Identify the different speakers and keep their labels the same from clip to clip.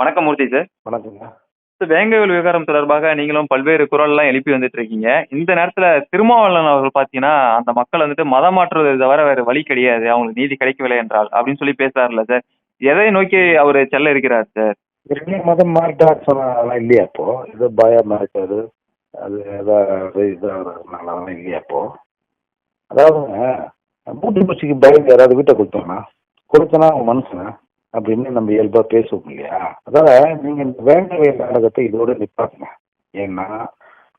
Speaker 1: வணக்கம் மூர்த்தி சார்.
Speaker 2: வணக்கங்க
Speaker 1: சார். வேங்கவேல் விவகாரம் தொடர்பாக நீங்களும் பல்வேறு குரல்லாம் எழுப்பி வந்துட்டு இருக்கீங்க இந்த நேரத்துல திருமாவளவன் அவர்கள் பாத்தீங்கன்னா அந்த மக்கள் வந்துட்டு மதம் மாற்றுவதை தவிர வேற வழி கிடையாது. அவங்களுக்கு நீதி கிடைக்கவில்லை என்றால் அப்படின்னு சொல்லி பேசுறாருல்ல சார். எதை நோக்கி அவர் செல்ல இருக்கிறார் சார்?
Speaker 2: மதம் மாறிட்டார் சொன்னதெல்லாம் இல்லையா இப்போ? இது பயமா இருக்காது அது ஏதாவது இதாகிறதுனால இல்லையா இப்போ? அதாவதுங்க மூட்டு பூச்சிக்கு பயந்து யாராவது வீட்டை கொடுத்தோம்னா கொடுத்தனா அவன் மனுஷனா அப்படின்னு நம்ம இயல்பா பேசுவோம் இல்லையா? அதால நீங்க இந்த வேங்கவை நாடகத்தை இதோட நிப்பாட்டுங்க. ஏன்னா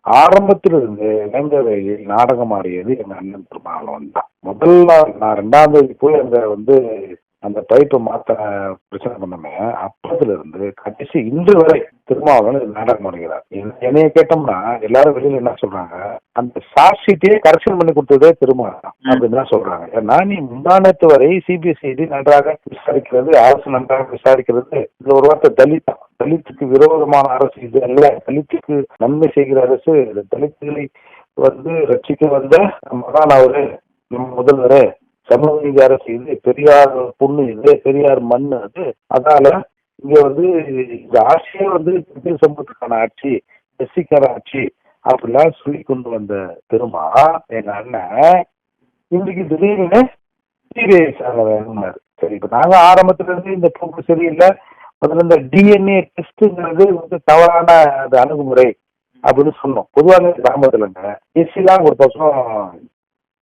Speaker 2: ஆரம்பத்திலிருந்து இருந்து நாடகம் ஆடியது எங்க அண்ணன் திருமாவளவன் தான் முதல் நாள் நான் ரெண்டாம் தேதி போய் அங்க வந்து அந்த பைப்பை மாத்த பிரச்சனை பண்ணமே அப்பத்துல இருந்து கடைசி இன்று வரை திருமாவளவன் நாடகம் என்ன- என்னைய கேட்டோம்னா எல்லாரும் வெளியில என்ன சொல்றாங்க? அந்த சார்ஜ் ஷீட்டையே கரெக்ஷன் பண்ணி கொடுத்ததே திருமாவளவன் அப்படின்னு தான் சொல்றாங்க. ஏன்னா நீ முந்தானத்து வரை சிபிஎஸ்இடி நன்றாக விசாரிக்கிறது அரசு நன்றாக விசாரிக்கிறது. இது ஒரு வார்த்தை தலித் தலித்துக்கு விரோதமான அரசு இது அல்ல. தலித்துக்கு நன்மை செய்கிற அரசு தலித்துகளை வந்து ரட்சிக்க வந்த மகான் அவரு நம்ம முதல்வர். சமூக அரசு இது பெரியார் புண்ணு இது பெரியார் மண் அது. அதனால இங்க வந்து இந்த ஆட்சியே வந்து பெரிய சமூகத்துக்கான ஆட்சி எஸ்சிக்கார ஆட்சி அப்படிலாம் சொல்லி கொண்டு வந்த பெருமா எங்க அண்ணன். இன்னைக்கு திடீர்னு சிபிஐ சாங்க வேணும்னாரு. சரி இப்ப நாங்க ஆரம்பத்துல இருந்து இந்த போக்கு சரியில்லை. முதல்ல இந்த டிஎன்ஏ டெஸ்ட்ங்கிறது வந்து தவறான அது அணுகுமுறை அப்படின்னு சொன்னோம். பொதுவாக கிராமத்துலங்க எஸ்சிலாம் ஒரு பக்கம்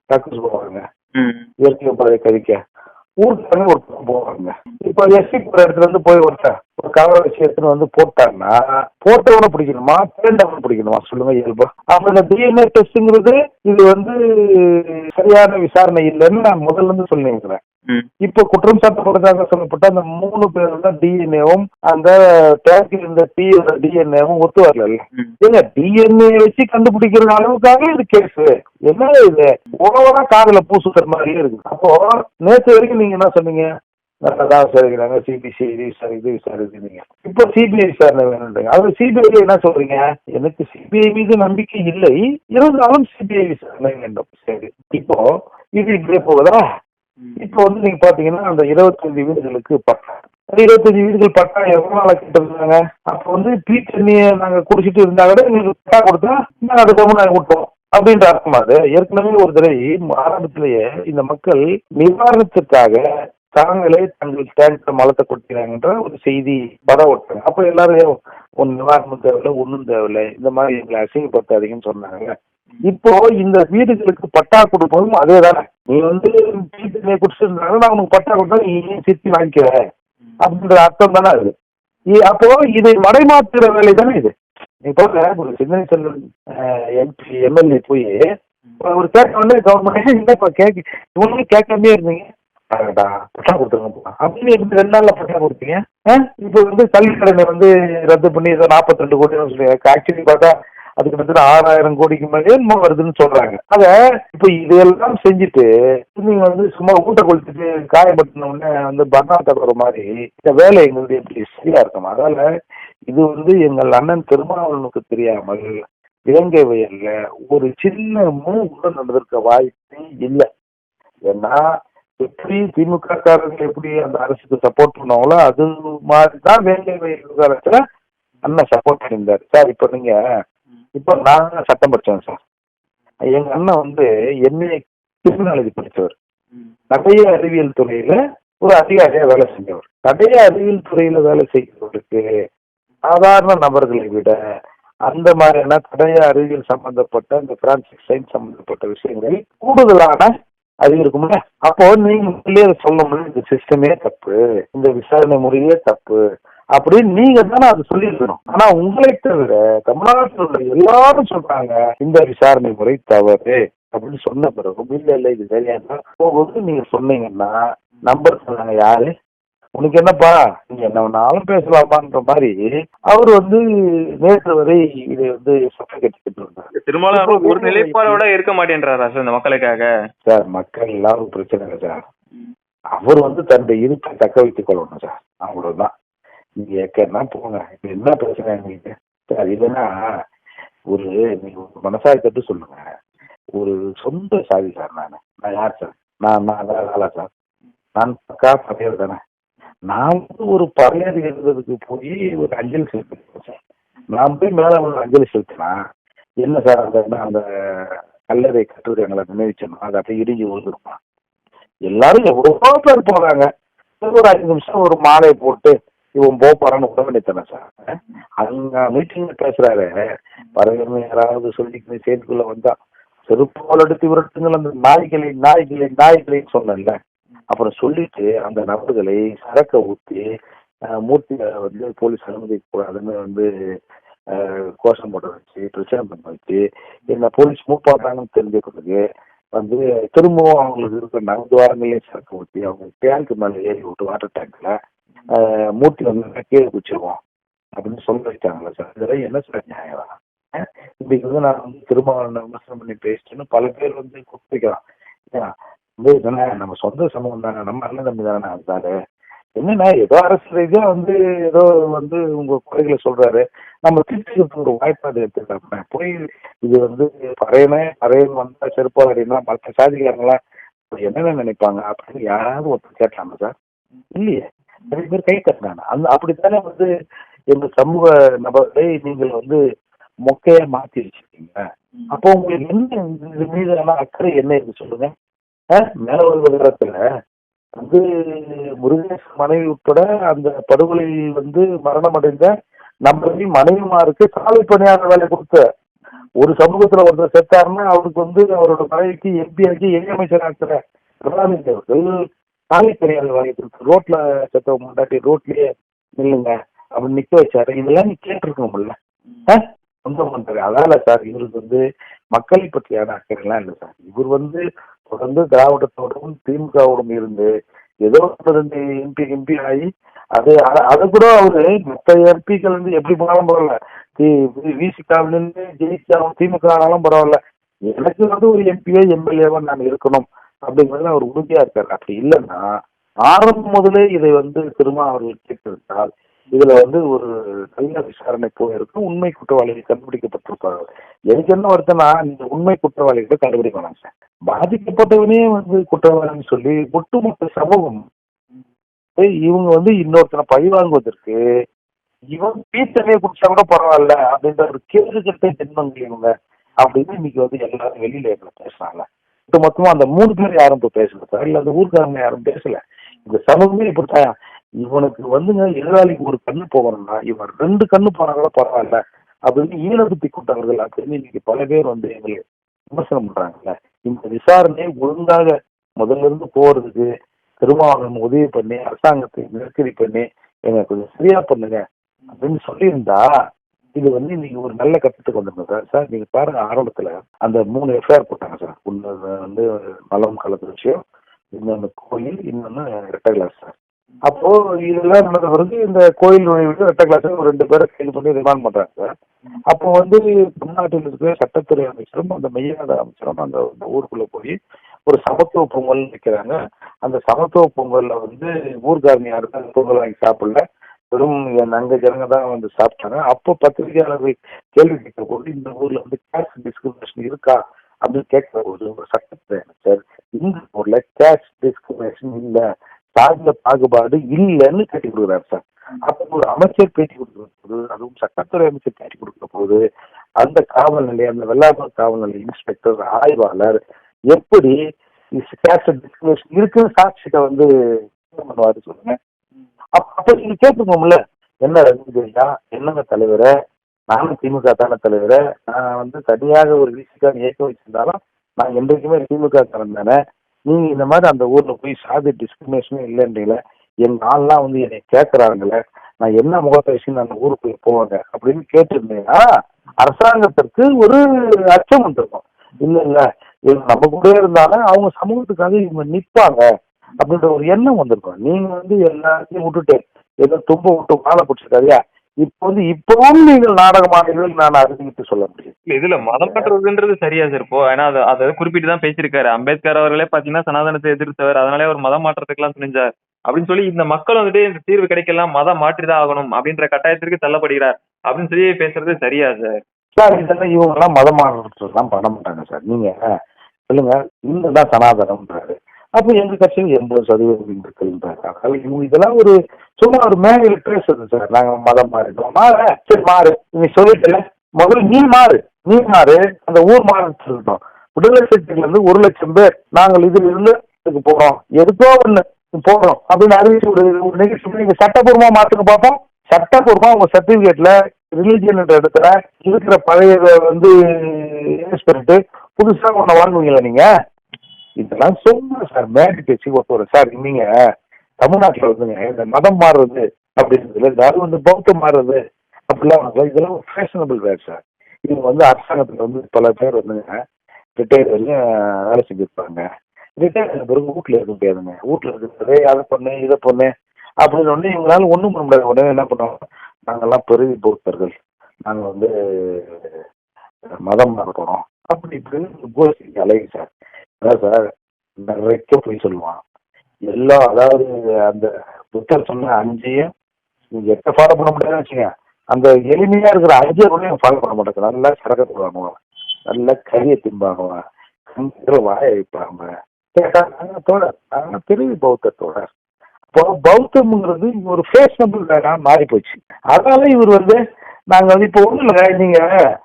Speaker 2: டக்கு போவாங்க இயற்கை உபாதை கழிக்க. ஊருக்காரங்க ஒரு பக்கம் போவாங்க. இப்போ எஸ்சி போற இடத்துல இருந்து போய் ஒருத்தன் ஒரு வச்சு எடுத்துன்னு வந்து போட்டாங்கன்னா போட்டவனை பிடிக்கணுமா? பேண்டவனை பிடிக்கணுமா? சொல்லுங்க இயல்பா. அப்ப இந்த டிஎன்ஏ டெஸ்ட்ங்கிறது இது வந்து சரியான விசாரணை இல்லைன்னு நான் முதல்ல இருந்து சொல்லிக்கிறேன்
Speaker 1: ம்.
Speaker 2: இப்போ குற்றம் சாட்டப்பட்டதாக சொல்லப்பட்ட அந்த மூணு பேரோட டிஎன்ஏவும் அந்த டேங்கில் இருந்த டீயோட டிஎன்ஏவும் ஒத்து வரல. ஏங்க டிஎன்ஏ வச்சு கண்டுபிடிக்கிற அளவுக்காக இது கேஸ் என்ன இது? ஓவரா காதுல பூசுக்கிற மாதிரியே இருக்கு அப்போ நேற்று வரைக்கும் நீங்க என்ன சொன்னீங்க? நல்லதா விசாரிக்கிறாங்க சிபிசி இது விசாரி இது விசாரிக்கிறீங்க இப்போ சிபிஐ விசாரணை வேணுன்றீங்க அது சிபிஐ என்ன சொல்றீங்க? எனக்கு சிபிஐ மீது நம்பிக்கை இல்லை. இருந்தாலும் சிபிஐ விசாரணை வேண்டும்? சரி. இப்போ இது இப்படியே போகுதா? இப்போ வந்து நீங்க பாத்தீங்கன்னா அந்த இருபத்தஞ்சு வீடுகளுக்கு பட்டா. இருபத்தஞ்சு வீடுகள் பட்டா எவ்வளவு நாளா கேட்டிருந்தாங்க அப்போ வந்து பீ தண்ணியை நாங்க குடிச்சிட்டு இருந்தா கூட எங்களுக்கு பட்டா கொடுத்தா நாங்க அதை கவனம் நாங்க விட்டோம் அப்படின்ற அர்த்தம் அது? ஏற்கனவே ஒரு தடவை ஆரம்பத்திலேயே இந்த மக்கள் நிவாரணத்திற்காக தாங்களே தங்கள் டேங்க்ல மலத்தை கொட்டினாங்கன்ற ஒரு செய்தி படம் ஓட்டாங்க அப்போ எல்லாரும் ஒன்னு நிவாரணம் தேவையில்லை ஒன்றும் தேவையில்லை. இந்த மாதிரி எங்களை அசிங்கப்படுத்தாதீங்கன்னு சொன்னாங்க. இப்போ இந்த வீடுகளுக்கு பட்டா கொடுப்பதும் அதே தானே நீ வந்து வீட்டுல குடிச்சிருந்தாங்க நான் உனக்கு பட்டா கொடுத்தா நீ ஏன் சித்தி வாங்கிக்கிற? அப்படின்ற அர்த்தம் தானே அது. இ- அப்போ இதை மடைமாற்றுற வேலை தானே இது. நீ போக ஒரு சின்ன செல்வன் எம்பி எம்எல்ஏ போய் ஒரு கேட்க வந்து கவர்மெண்ட் என்னப்பா கேட்க இவங்களும் கேட்காமே இருந்தீங்க. பாருங்கடா பட்டா கொடுத்துருங்கப்பா அப்படின்னு எப்படி ரெண்டு நாள்ல பட்டா கொடுத்தீங்க? ஆ? இப்போ வந்து கல்விக்கடனை வந்து ரத்து பண்ணி ஏதோ நாற்பத்தி ரெண்டு கோடி சொல்லுங்க ஆக்சுவலி பார்த்தா அதுக்கு வந்து ஆறாயிரம் கோடிக்கு மேலே என்னமோ வருதுன்னு சொல்றாங்க. அத இப்போ இதெல்லாம் செஞ்சுட்டு நீங்க வந்து சும்மா ஊட்ட கொளுத்துட்டு காயப்பட்டின உடனே வந்து பர்னா தடுற மாதிரி இந்த வேலை எங்களுக்கு எப்படி சரியா இருக்கும் அதனால இது வந்து எங்கள் அண்ணன் திருமாவளவனுக்கு தெரியாமல் இலங்கை வயல்ல ஒரு சின்ன மூவ் கூட நடந்திருக்க வாய்ப்பே இல்லை. ஏன்னா எப்படி திமுக காரர்கள் எப்படி அந்த அரசுக்கு சப்போர்ட் பண்ணுவாங்களோ அது மாதிரி தான் வேங்கை வயல் அண்ணன் சப்போர்ட் பண்ணியிருந்தாரு. சார் இப்போ நீங்க இப்போ நான் சட்டம் படிச்சேன் சார். எங்க அண்ணன் வந்து எம்ஏ கிரிமினாலஜி படித்தவர். நிறைய அறிவியல் துறையில ஒரு அதிகாரியா வேலை செஞ்சவர். நிறைய அறிவியல் துறையில வேலை செய்கிறவருக்கு சாதாரண நபர்களை விட அந்த மாதிரியான நிறைய அறிவியல் சம்பந்தப்பட்ட இந்த பிரான்சிக் சயின்ஸ் சம்பந்தப்பட்ட விஷயங்கள் கூடுதலான அது இருக்கும்ல? அப்போ நீங்க முதல்லயே அதை இந்த சிஸ்டமே தப்பு இந்த விசாரணை முறையே தப்பு அப்படின்னு நீங்க தானே அது சொல்லியிருக்கணும். ஆனா உங்களை தவிர தமிழ்நாட்டில் உள்ள எல்லாரும் சொல்றாங்க இந்த விசாரணை முறை தவறு அப்படின்னு சொன்ன பிறகு இல்ல இல்ல இது சரியா போகும்போது நீங்க சொன்னீங்கன்னா நம்பர் சொன்னாங்க யாரு? உனக்கு என்னப்பா? நீங்க என்ன வேணாலும் பேசலாமான்ற மாதிரி அவர் வந்து நேற்று வரை இதை வந்து சட்டம் கட்டிக்கிட்டு இருந்தார்.
Speaker 1: திருமாவளவன் ஒரு நிலைப்பாடோட இருக்க மாட்டேன்றாரா சார் இந்த மக்களுக்காக?
Speaker 2: சார் மக்கள் எல்லாரும் பிரச்சனை இல்லை சார். அவர் வந்து தன்னுடைய இருப்பை தக்க வைத்துக் கொள்ளணும் சார். அவ்வளவுதான். நீங்க எக்கன்னா போங்க. இப்ப என்ன பிரச்சனை உங்களுக்கு சார் இதுனா ஒரு நீங்க ஒரு மனசாயத்தட்டு சொல்லுங்க. ஒரு சொந்த சாதி சார் நான். நான் யார் சார்? நான் நான் ஆளா சார்? நான் பக்கா பகையர் தானே நான் வந்து ஒரு பறையர் எழுதுறதுக்கு போய் ஒரு அஞ்சலி செலுத்த சார். நான் போய் மேலே ஒரு அஞ்சலி செலுத்தினா என்ன சார் அந்த என்ன அந்த கல்லறை கட்டுரை எங்களை நினைவிச்சோம் அது அப்படியே இடிஞ்சு விழுந்துருப்பான் எல்லாரும் எவ்வளோ பேர் போறாங்க. ஒரு அஞ்சு நிமிஷம் ஒரு மாலையை போட்டு இவன் போக போறான்னு விட வேண்டியதானே சார்? அங்க மீட்டிங்ல பேசுறாரு. பறவை யாராவது சொல்லிக்கணும் சேர்த்துக்குள்ள வந்தா செருப்போல் எடுத்து விரட்டுங்கள் அந்த நாய்களை நாய்களை நாய்களை சொன்னேன்ல. அப்புறம் சொல்லிட்டு அந்த நபர்களை சரக்க ஊற்றி மூர்த்தியை வந்து போலீஸ் அனுமதிக்க கூடாதுன்னு வந்து கோஷம் போட்ட வச்சு பிரச்சனை பண்ண வச்சு என்ன போலீஸ் மூப்பாட்டாங்கன்னு பிறகு வந்து திரும்பவும் அவங்களுக்கு இருக்கிற நகர்வாரங்களையும் சரக்கு ஊற்றி அவங்க டேங்க் மேலே ஏறி விட்டு வாட்டர் டேங்க்ல மூர்த்தி வந்து கீழே குச்சிருவோம் அப்படின்னு சொல்ல வச்சாங்களா சார் இதெல்லாம் என்ன சார் நியாயம்? இன்னைக்கு வந்து நான் வந்து திரும்ப விமர்சனம் பண்ணி பேசிட்டேன்னு பல பேர் வந்து குப்பிக்கலாம் வந்து தானே நம்ம சொந்த சமூகம் தானே நம்ம அண்ணன் தம்பி தானே இருந்தாரு. என்னன்னா ஏதோ அரசு ரீதியா வந்து ஏதோ வந்து உங்க குறைகளை சொல்றாரு. நம்ம திருச்சிக்கு ஒரு வாய்ப்பாடு எடுத்துக்கலாம் போய் இது வந்து பறையனே பறையன் வந்தா செருப்பாடினா மற்ற சாதிக்காரங்களாம் என்னென்ன நினைப்பாங்க அப்படின்னு யாராவது ஒருத்தர் கேட்டாங்க சார்? இல்லையே. நிறைய பேர் கை தட்டினாங்க. அந்த அப்படித்தானே வந்து எங்க சமூக நபர்களை நீங்கள் வந்து மொக்கையா மாத்தி வச்சிருக்கீங்க. அப்போ உங்களுக்கு என்ன இது மீதான அக்கறை என்ன இருக்கு சொல்லுங்க. மேல ஒரு விவரத்துல வந்து முருகேஷ் மனைவி உட்பட அந்த படுகொலை வந்து மரணம் அடைந்த நம்பி மனைவிமாருக்கு சாலை பணியாளர் வேலை கொடுத்த ஒரு சமூகத்துல ஒருத்தர் செத்தாருன்னா அவருக்கு வந்து அவரோட மனைவிக்கு எம்பி ஆக்கி இணையமைச்சர் ஆக்கிற பிரதானி அவர்கள் சாலை பணியாளர் வேலை கொடுத்து ரோட்ல செத்த மாட்டாட்டி ரோட்லயே நில்லுங்க அப்படின்னு நிக்க வச்சாரு. இதெல்லாம் நீ கேட்டிருக்கணும்ல. அஹ்? சொந்த பண்றாரு அதால சார் இவருக்கு வந்து மக்களை பற்றியான அக்கறைலாம் இல்லை சார். இவர் வந்து தொடர்ந்து திராவிடத்தோடும் திமுகவோடும் இருந்து ஏதோ இருந்து எம்பி எம்பி ஆகி அது அது கூட அவரு மற்ற எம்பிக்கள் வந்து எப்படி போனாலும் பரவாயில்ல. விசிகாவில இருந்து ஜெயிச்சாலும் திமுக ஆனாலும் பரவாயில்ல. எனக்கு வந்து ஒரு எம்பியோ எம்எல்ஏவோ நான் இருக்கணும் அப்படிங்கிறதுல அவர் உறுதியா இருக்காரு. அப்படி இல்லைன்னா ஆரம்பம் முதலே இதை வந்து திரும்ப அவர்கள் கேட்டிருந்தால் இதுல வந்து ஒரு நல்ல விசாரணை போயிருக்கும் உண்மை குற்றவாளிகள் கண்டுபிடிக்கப்பட்டிருப்பார்கள் எனக்கு என்ன வருத்தம்னா நீங்க உண்மை குற்றவாளிகளை கண்டுபிடிக்க வேணாம் சார். பாதிக்கப்பட்டவனே வந்து குற்றவாளின்னு சொல்லி ஒட்டுமொத்த சமூகம் இவங்க வந்து இன்னொருத்தனை பழி வாங்குவதற்கு இவன் பீத்தனே குடிச்சா கூட பரவாயில்ல அப்படின்ற ஒரு கேள்வி கட்ட ஜென்மங்கள் இவங்க அப்படின்னு இன்னைக்கு வந்து எல்லாரும் வெளியில எங்களை பேசுறாங்க. இப்ப மொத்தமா அந்த மூணு பேர் யாரும் இப்ப பேசல சார். இல்ல அந்த ஊருக்காரங்க யாரும் பேசல. இந்த சமூகமே இப்படித்தான். இவனுக்கு வந்துங்க எதிராளிக்கு ஒரு கண்ணு போகணும்னா இவன் ரெண்டு கண்ணு போனா கூட பரவாயில்ல அப்படின்னு ஈழத்து கொண்டவர்கள் அப்படின்னு இன்னைக்கு பல பேர் வந்து எங்களை விமர்சனம் பண்றாங்கல்ல. இந்த விசாரணையை ஒழுங்காக முதல்ல இருந்து போறதுக்கு திருமாவளவன் உதவி பண்ணி அரசாங்கத்தை நெருக்கடி பண்ணி எங்க கொஞ்சம் சரியா பண்ணுங்க அப்படின்னு சொல்லியிருந்தா இது வந்து இன்னைக்கு ஒரு நல்ல கட்டத்துக்கு வந்துருங்க சார். சார் நீங்க பாருங்க ஆரம்பத்துல அந்த மூணு எஃப்ஐஆர் போட்டாங்க சார். ஒன்று வந்து மலம் கலப்பு விஷயம் இன்னொன்று கோயில் இன்னொன்று ரெட்டை கிளாஸ் சார். அப்போ இதெல்லாம் நடந்த பிறகு இந்த கோயில் நுழைவு ரெட்ட கிளாஸ் ஒரு ரெண்டு பேரை கைது பண்ணி ரிமாண்ட் பண்றாங்க. சார் அப்போ வந்து தமிழ்நாட்டில் இருக்கிற சட்டத்துறை அமைச்சரும் அந்த மெய்யாத அமைச்சரும் அந்த ஊருக்குள்ள போய் ஒரு சமத்துவ பொங்கல் வைக்கிறாங்க அந்த சமத்துவ பொங்கல்ல வந்து ஊர்காரங்க யாருக்கும் அந்த பொங்கல் வாங்கி சாப்பிடல. வெறும் என் அங்க ஜனங்க தான் வந்து சாப்பிட்டாங்க. அப்போ பத்திரிகையாளர்கள் கேள்வி கேட்க போது இந்த ஊர்ல வந்து கேஷ் டிஸ்கிரிமினேஷன் இருக்கா அப்படின்னு கேட்கிற போது ஒரு சட்டத்துறை அமைச்சர் இந்த ஊர்ல கேஷ் டிஸ்கிரிமினேஷன் இல்லை. சாதிய பாகுபாடு இல்லைன்னு கேட்டி கொடுக்குறாரு சார். அப்போ ஒரு அமைச்சர் பேட்டி கொடுக்குற போது அதுவும் சட்டத்துறை அமைச்சர் பேட்டி கொடுக்குற போது அந்த காவல் நிலையம் அந்த வெள்ளாப்பூர் காவல் நிலைய இன்ஸ்பெக்டர் ஆய்வாளர் எப்படி கேஷ் இருக்குன்னு சாட்சிகிட்ட வந்து என்ன பண்ணுவாரு சொல்லுங்க. அப்ப நீங்க கேட்டுக்கோம்ல என்ன ரஞ்சிதா என்னங்க தலைவரை? நானும் திமுக தானே தலைவரை? நான் வந்து தனியாக ஒரு விசிகான் இயக்கம் வச்சிருந்தாலும் நான் என்றைக்குமே திமுக காரன் தானே? நீங்க இந்த மாதிரி அந்த ஊர்ல போய் சாதி டிஸ்கிரிமினேஷனே இல்லைன்றீங்கள எங்க ஆள்லாம் வந்து என்னை கேட்கறாங்களே நான் என்ன முகத்தை வச்சு அந்த ஊருக்குள்ள போவாங்க அப்படின்னு கேட்டிருந்தீங்கன்னா அரசாங்கத்திற்கு ஒரு அச்சம் வந்திருக்கும். இல்ல இல்ல இவங்க நம்ம கூட இருந்தாலும் அவங்க சமூகத்துக்காக இவங்க நிப்பாங்க அப்படின்ற ஒரு எண்ணம் வந்திருக்கும். நீங்க வந்து எல்லாத்தையும் விட்டுட்டு ஏதோ தும்ப விட்டு வாழை பிடிச்சிருக்காதியா இப்போ வந்து இப்பவும் நீங்கள் நாடகமானீர்கள் நான் அறிவித்து சொல்ல முடியும்.
Speaker 1: இல்ல இதுல மதம் மாற்றுறதுன்றது சரியா சார் இப்போ ஏன்னா அது அதை குறிப்பிட்டு தான் பேசியிருக்காரு. அம்பேத்கர் அவர்களே பாத்தீங்கன்னா சனாதனத்தை எதிர்த்தவர். அதனாலே அவர் மதம் மாற்றத்துக்கெல்லாம் துணிஞ்சார். அப்படின்னு சொல்லி இந்த மக்கள் வந்துட்டு இந்த தீர்வு கிடைக்கலாம் மதம் மாற்றிதான் ஆகணும் அப்படின்ற கட்டாயத்திற்கு தள்ளப்படுகிறார் அப்படின்னு சொல்லி பேசுறது சரியா சார்
Speaker 2: சார் இதெல்லாம் இவங்க எல்லாம் மதம் மாற்றலாம் பண்ண மாட்டாங்க சார் நீங்க சொல்லுங்க இன்னும் தான் சனாதனம்ன்றாரு. அப்போ எங்க கட்சியில் எண்பது சதவீதம் இந்துக்கள்ன்றாங்க அதாவது இவங்க இதெல்லாம் ஒரு சும்மா ஒரு மேடையில் பேசுறது சார். நாங்க மதம் மாறிட்டோம். மாற சரி மாறு. நீ சொல்லிட்டல முதல்ல நீ மாறு. நீ மாறு. அந்த ஊர் மாறுன்னு சொல்லிட்டோம். விடுதலை சிறுத்தைகள் இருந்து ஒரு லட்சம் பேர். நாங்கள் இதில் இருந்து இதுக்கு போறோம். எதுக்கோ ஒண்ணு போறோம். அப்படின்னு அறிவிச்சு ஒரு நிகழ்ச்சி நீங்க சட்டப்பூர்வமா மாத்துங்க பார்ப்போம் சட்டப்பூர்வமா உங்க சர்டிபிகேட்ல ரிலீஜியன் இடத்துல இருக்கிற பழைய வந்து பண்ணிட்டு புதுசா ஒண்ணு வாங்குவீங்களா நீங்க? இதெல்லாம் சும்மா சார் மேடி பேச்சு ஒருத்தர் சார் நீங்க தமிழ்நாட்டுல வந்துங்க இந்த மதம் மாறுறது அப்படின்றதுல இந்த அது வந்து பௌத்தம் மாறுறது அப்படிலாம் இதெல்லாம் ஃபேஷனபிள் வேர் சார். இவங்க வந்து அரசாங்கத்துல வந்து பல பேர் வந்துங்க ரிட்டையர் வரையும் வேலை செஞ்சிருப்பாங்க. ரிட்டையர் ஆன பிறகு வீட்டில் இருக்க முடியாதுங்க. வீட்டில் இருக்கிறதே அதை பண்ணு இதை பண்ணு அப்படின்னு ஒன்று இவங்களால ஒன்றும் பண்ண முடியாது. உடனே என்ன பண்ணுவாங்க நாங்கெல்லாம் பெருவி பௌத்தர்கள் நாங்கள் வந்து மதம் மாற போகிறோம் அப்படி இப்படின்னு கோஷ்டிக்கு அலைவு சார். அதான் சார் நிறைய போய் சொல்லுவான். எல்லாம் அதாவது அந்த புத்தர் சொன்ன அஞ்சையும் எட்டை எட்ட ஃபாலோ பண்ண முடியாதுன்னு வச்சுங்க அந்த எளிமையா இருக்கிற அஞ்சை கூட ஃபாலோ பண்ண மாட்டேங்க நல்லா சரக்க போடுவாங்க நல்லா கறியை திம்பாங்க. கண்கள் வாய வைப்பாங்க. கேட்டா தோழர் நாங்க பெரிய பௌத்தத்தோட இப்போ பௌத்தம்ங்கிறது ஒரு ஃபேஷனபிள் வேணா மாறி போச்சு. அதனால இவர் வந்து நாங்கள் வந்து இப்போ ஒன்றும் இல்லை நீங்கள்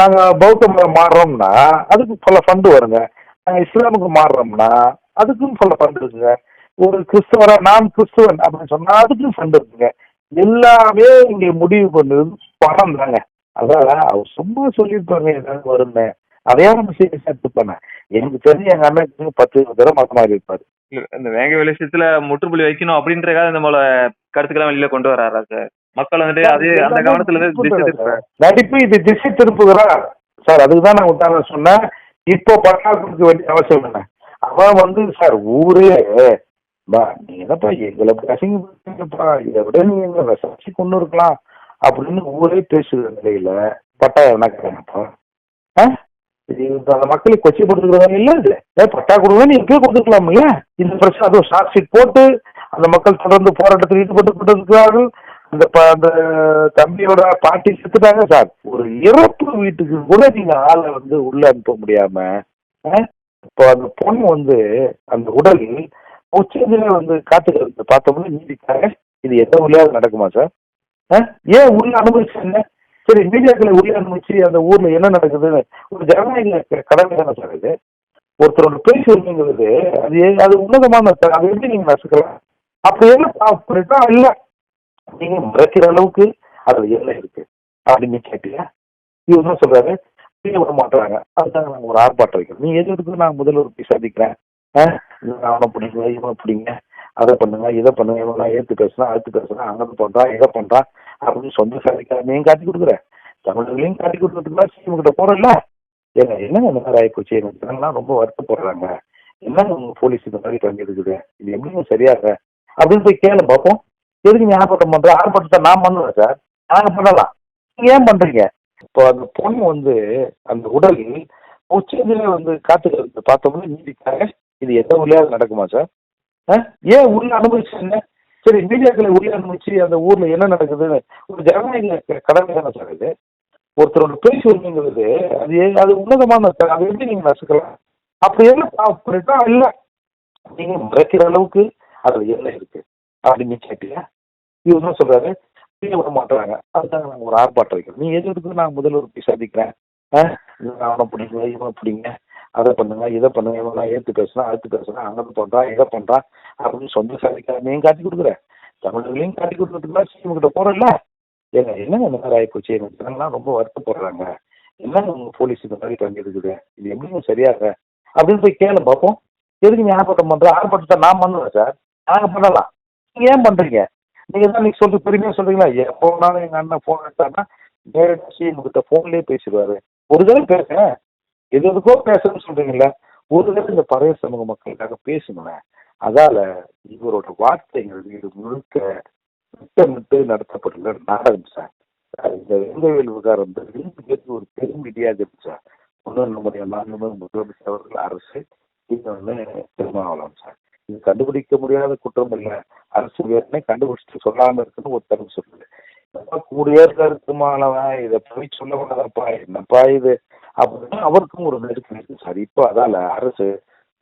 Speaker 2: நாங்கள் பௌத்தம் மாறுறோம்னா அதுக்கு பல ஃபண்டு வருங்க. நாங்க இஸ்லாமுக்கு மாறுறோம்னா அதுக்கும் பல ஃபண்டு இருக்குங்க. ஒரு கிறிஸ்தவரா நான் கிறிஸ்துவன் அப்படின்னு சொன்னா அதுக்கும் ஃபண்ட் இருக்குங்க. எல்லாமே இங்க முடிவு பண்ணுறது பணம் தாங்க. அதான் அவர் சும்மா சொல்லியிருப்பாங்க ஏதாவது வரும்னு. அதையா நம்ம சீரியஸா எடுத்துப்பாங்க எனக்கு தெரிஞ்ச எங்க அண்ணனுக்கு பத்து இருபது தடவை மத்த மாதிரி இருப்பாரு.
Speaker 1: இந்த வேங்க விஷயத்துல முற்றுப்புள்ளி வைக்கணும் அப்படின்றதுக்காக இந்த போல கருத்துக்கெல்லாம் வெளியில கொண்டு வராரா சார்? மக்கள் வந்துட்டு அது அந்த கவனத்துல இருந்து
Speaker 2: நடிப்பு இது திசை திருப்புகிறா சார் அதுக்கு தான் நான் உதாரணம் சொன்னேன். இப்போ பட்டாசு கொடுக்க வேண்டிய அவசியம் என்ன? அவன் வந்து சார் ஊரே பா நீ என்னப்பா எங்களை இப்படி அசிங்கப்படுத்தீங்கப்பா இதை விட நீ எங்களை விசாரிச்சு கொண்டு இருக்கலாம். அப்படின்னு ஊரே பேசுகிற நிலையில பட்டா என்ன கேட்கப்பா ஆ? இது அந்த மக்களை கொச்சைப்படுத்துகிறதா இல்ல இது. பட்டா கொடுங்க நீ எப்பயே கொடுத்துக்கலாம் இல்ல இந்த பிரச்சனை அதுவும் ஷார்ட் ஷீட் போட்டு அந்த மக்கள் தொடர்ந்து போராட்டத்தில் ஈடுபட்டு கொண்டிருக்கிறார்கள். அந்த அந்த தம்பியோட பாட்டி செத்துட்டாங்க சார். ஒரு இறப்பு வீட்டுக்கு கூட நீங்க ஆளை வந்து உள்ள அனுப்ப முடியாம ஆ? இப்போ அந்த பொண்ணு வந்து அந்த உடல் உச்சத்துல வந்து காத்துக்கிறது பார்த்தோம்னா நீதிக்காக இது எந்த வழியாவது நடக்குமா சார்? ஆ? ஏன் உள்ள அனுமதிச்சு சரி மீடியாக்களை உள்ள அனுபவிச்சு அந்த ஊர்ல என்ன நடக்குதுன்னு ஒரு ஜனநாயக கடமை தானே சார் இது? ஒருத்தரோட பேசி உரிமைங்கிறது அது ஏ- அது உன்னதமான சார் அதை எப்படி நீங்க நசுக்கலாம்? அப்படி என்ன பண்ணிட்டா? இல்லை நீங்க மறைக்கிற அளவுக்கு அதுல என்ன இருக்கு. அப்படின்னு கேட்டியா இவர் சொல்றாரு? நீங்க விட மாட்டாங்க அதுதான் நாங்க ஒரு ஆர்ப்பாட்டம் வைக்கிறோம். நீ எது எடுத்து நான் முதல்ல போய் சந்திக்கிறேன் ஆ? அவனை பிடிங்க இவன் பிடிங்க. அதை பண்ணுங்க இதை பண்ணுங்க இவன் நான் ஏத்து பேசுனா அடுத்து பேசுனா அங்கே பண்றான் இதை பண்றான் அப்படின்னு சொந்த சாதிக்காரனையும் காட்டி கொடுக்குறேன் தமிழர்களையும் காட்டி கொடுக்கறதுக்குலாம் சிஎம் கிட்ட போறோம்ல ஏங்க என்னங்க இந்த மாதிரி ஆயிப்போச்சு? எங்க ஜனங்களாம் ரொம்ப வருத்தப்படுறாங்க. என்னங்க உங்க போலீஸ் இந்த மாதிரி தங்கி இருக்குது? இது எப்படிங்க சரியாக அப்படின்னு போய் கேளு பார்ப்போம் எதுக்கு ஞாபகம் பண்ற? ஆர்ப்பாட்டத்தை நான் பண்ணுவேன் சார். நாங்க பண்ணலாம். நீங்க ஏன் பண்றீங்க? இப்போ அந்த பொண்ணு வந்து அந்த உடல் உச்சத்துல வந்து காத்துக்கிறது பார்த்தோம்னா நீதிக்காக இது எந்த ஊர்லயாவது நடக்குமா சார்? ஆ? ஏன் உள்ள அனுமதிச்சு சரி மீடியாக்களை உள்ள அனுபவிச்சு அந்த ஊர்ல என்ன நடக்குதுன்னு ஒரு ஜனநாயக கடமை தானே சார் இது? ஒருத்தரோட பேசி உரிமைங்கிறது அது ஏ- அது உன்னதமான சார். அதை எப்படி நீங்க நசுக்கலாம்? அப்படி என்ன இல்லை. நீங்க மறைக்கிற அளவுக்கு அதுல என்ன இருக்கு? அப்படின்னு கேட்டீங்க இவர் தான் சொல்றாரு நீங்க விட மாட்டாங்க அதுக்காக நாங்கள் ஒரு ஆர்ப்பாட்டம் வைக்கிறோம். நீ எது எடுத்து நான் முதல்வர் போய் சந்திக்கிறேன் ஆ? அவனை பிடிங்க இவனை பிடிங்க அதை பண்ணுங்க இதை பண்ணுங்க இவன் நான் ஏற்று பேசுனா அடுத்து பேசுனா அங்கே பண்றான் இதை பண்றான் அப்படின்னு சொந்த சாதிக்காரனையும் காட்டி கொடுக்குறேன் தமிழர்களையும் காட்டி கொடுக்குறதுக்குலாம் சிஎம் கிட்ட போறேன்ல ஏங்க என்னங்க இந்த மாதிரி ஆயிப்போச்சு? எங்க ஜனங்களாம் ரொம்ப வருத்தப்படுறாங்க. என்னங்க உங்க போலீஸ் இந்த மாதிரி பண்ணியிருக்குது? இது எப்படிங்க சரியாக? அப்படின்னு போய் கேளு பார்ப்போம். எதுக்கு நீ ஆர்ப்பாட்டம் பண்ற? ஆர்ப்பாட்டத்தை நான் பண்ணுவேன் சார். நாங்க பண்ணலாம். நீங்க ஏன் பண்றீங்க? நீங்க தான் நீங்கள் சொல்கிறது பெருமையா சொல்றீங்களா? எப்போ வேணாலும் எங்க அண்ணன் போன் எடுத்தாருன்னா நேரடியாக சிஎம் கிட்ட போன்லயே பேசிடுவாரு. ஒரு தடவை பேசுறேன் எது எதுக்கோ பேசணும்னு சொல்றீங்களா ஒரு தடவை இந்த பழைய சமூக மக்களுக்காக பேசுங்களேன் அதால இவரோட வார்த்தைகள் இது முழுக்க திட்டமிட்டு நடத்தப்பட்டுள்ள நாடகம் சார். இந்த வெங்கவேல் விவகாரம் வந்து ஒரு பெரும் இடியாக இருந்துச்சு சார். ஒன்று நம்முடைய மாநில முதலமைச்சர் அவர்கள் அரசு இன்னொன்று திருமாவளவன் சார். இது கண்டுபிடிக்க முடியாத குற்றம் இல்லை. அரசு ஏற்கனவே கண்டுபிடிச்சிட்டு சொல்லாம இருக்குன்னு ஒரு தரப்பு சொல்லுது. என்னப்பா கருத்துமானவன் இதை போய் சொல்லக்கூடாதப்பா என்னப்பா இது? அப்படின்னு அவருக்கும் ஒரு நெருக்கம் இருக்கு சார் இப்போ அதால அரசு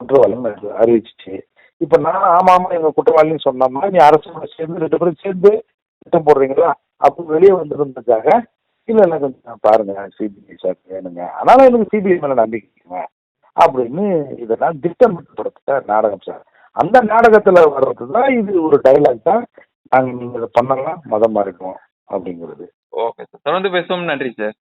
Speaker 2: குற்றவாளின்னு அறிவிச்சிச்சு. இப்ப நான் ஆமா ஆமா எங்க குற்றவாளின்னு சொன்னோம்னா நீ அரசோட சேர்ந்து ரெண்டு பேரும் சேர்ந்து திட்டம் போடுறீங்களா? அப்போ வெளியே வந்திருந்ததுக்காக இல்ல இல்ல கொஞ்சம் பாருங்க சிபிஐ சார் வேணுங்க. அதனால எனக்கு சிபிஐ மேல நம்பிக்கைங்க அப்படின்னு இதெல்லாம் திட்டமிட்டப்படுத்த நாடகம் சார். அந்த நாடகத்துல வர்றது தான் இது ஒரு டைலாக் தான். நாங்க நீங்க இதை பண்ணலாம் மதம் மாறிடுவோம் அப்படிங்கிறது.
Speaker 1: ஓகே சார் தொடர்ந்து பேசுவோம். நன்றி சார்